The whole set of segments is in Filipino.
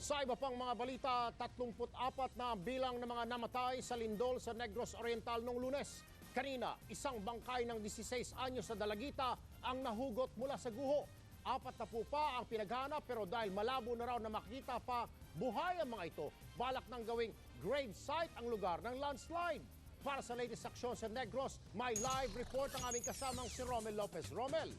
Sa iba pang mga balita, 34 na ang bilang ng mga namatay sa lindol sa Negros Oriental noong lunes. Kanina, isang bangkay ng 16 anyos sa Dalagita ang nahugot mula sa guho. Apat na po pa ang pinaghanap pero dahil malabo na raw na makita pa buhay ang mga ito, balak ng gawing grave site ang lugar ng landslide. Para sa latest aksyon sa Negros, may live report ang aming kasamang si Romel Lopez. Romel!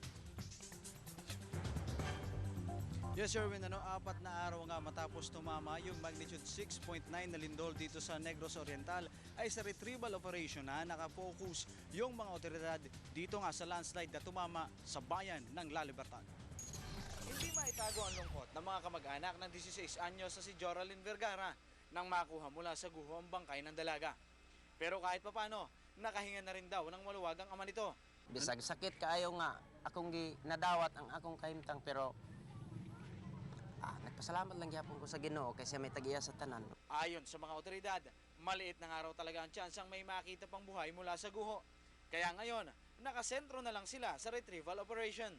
Yes, Sherwin, ano, apat na araw nga matapos tumama yung magnitude 6.9 na lindol dito sa Negros Oriental ay sa retrieval operation na nakafocus yung mga otoridad dito nga sa landslide na tumama sa bayan ng La Libertad. Hindi maitago ang lungkot ng mga kamag-anak ng 16 anyos sa si Joralyn Vergara nang makuha mula sa guho ang bangkay ng dalaga. Pero kahit papano, nakahinga na rin daw ng maluwag ang ama nito. Bisag sakit kaayo nga akong gi nadawat ang akong kahimtang pero ah, nagpasalamat lang gyapon ko sa Ginoo kasi may tagiya sa tanan. Ayon sa mga otoridad, maliit na nga raw talaga ang tsansang may makita pang buhay mula sa guho. Kaya ngayon, nakasentro na lang sila sa retrieval operation.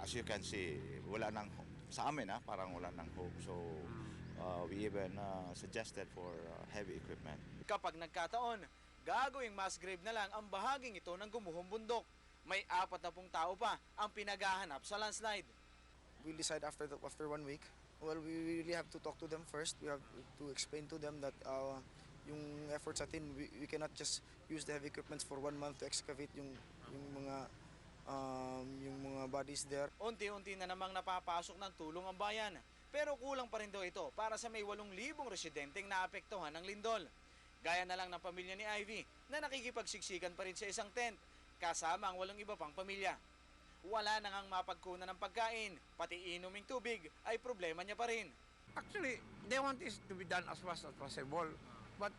as you can see, wala nang sa amin ha, parang wala nang hope. So uh, we even uh, suggested for uh, heavy equipment. Kapag nagkataon, gagawing mass grave na lang ang bahaging ito ng gumuhong bundok. May apat na pong tao pa ang pinaghahanap sa landslide. We'll decide after the, after one week. Well, we really have to talk to them first. We have to explain to them that uh, yung efforts natin, we, we cannot just use the heavy equipments for one month to excavate yung yung mga um, yung mga bodies there. Unti-unti na namang napapasok ng tulong ang bayan. Pero kulang pa rin daw ito para sa may 8,000 residenteng naapektuhan ng lindol. Gaya na lang ng pamilya ni Ivy na nakikipagsiksikan pa rin sa isang tent kasama ang walong iba pang pamilya. Wala na ngang mapagkunan ng pagkain, pati inuming tubig ay problema niya pa rin. Actually, they want this to be done as fast as possible. But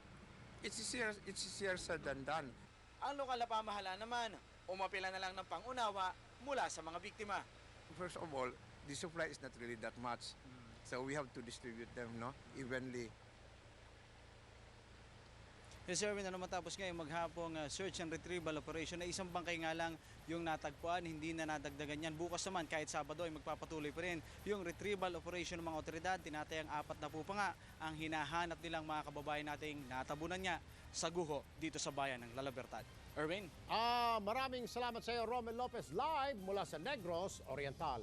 it's easier, it's easier said than done. Ang lokal na pamahala naman, umapila na lang ng pangunawa mula sa mga biktima. First of all, the supply is not really that much. So we have to distribute them no, evenly. Yes, sir, ano matapos ngayon maghapong uh, search and retrieval operation na isang bangkay nga lang yung natagpuan, hindi na nadagdagan yan. Bukas naman, kahit Sabado ay magpapatuloy pa rin yung retrieval operation ng mga otoridad. Tinatayang apat na po pa nga ang hinahanap nilang mga kababayan nating natabunan niya sa guho dito sa bayan ng La Libertad. Erwin? Ah, maraming salamat sa iyo, Romel Lopez, live mula sa Negros Oriental.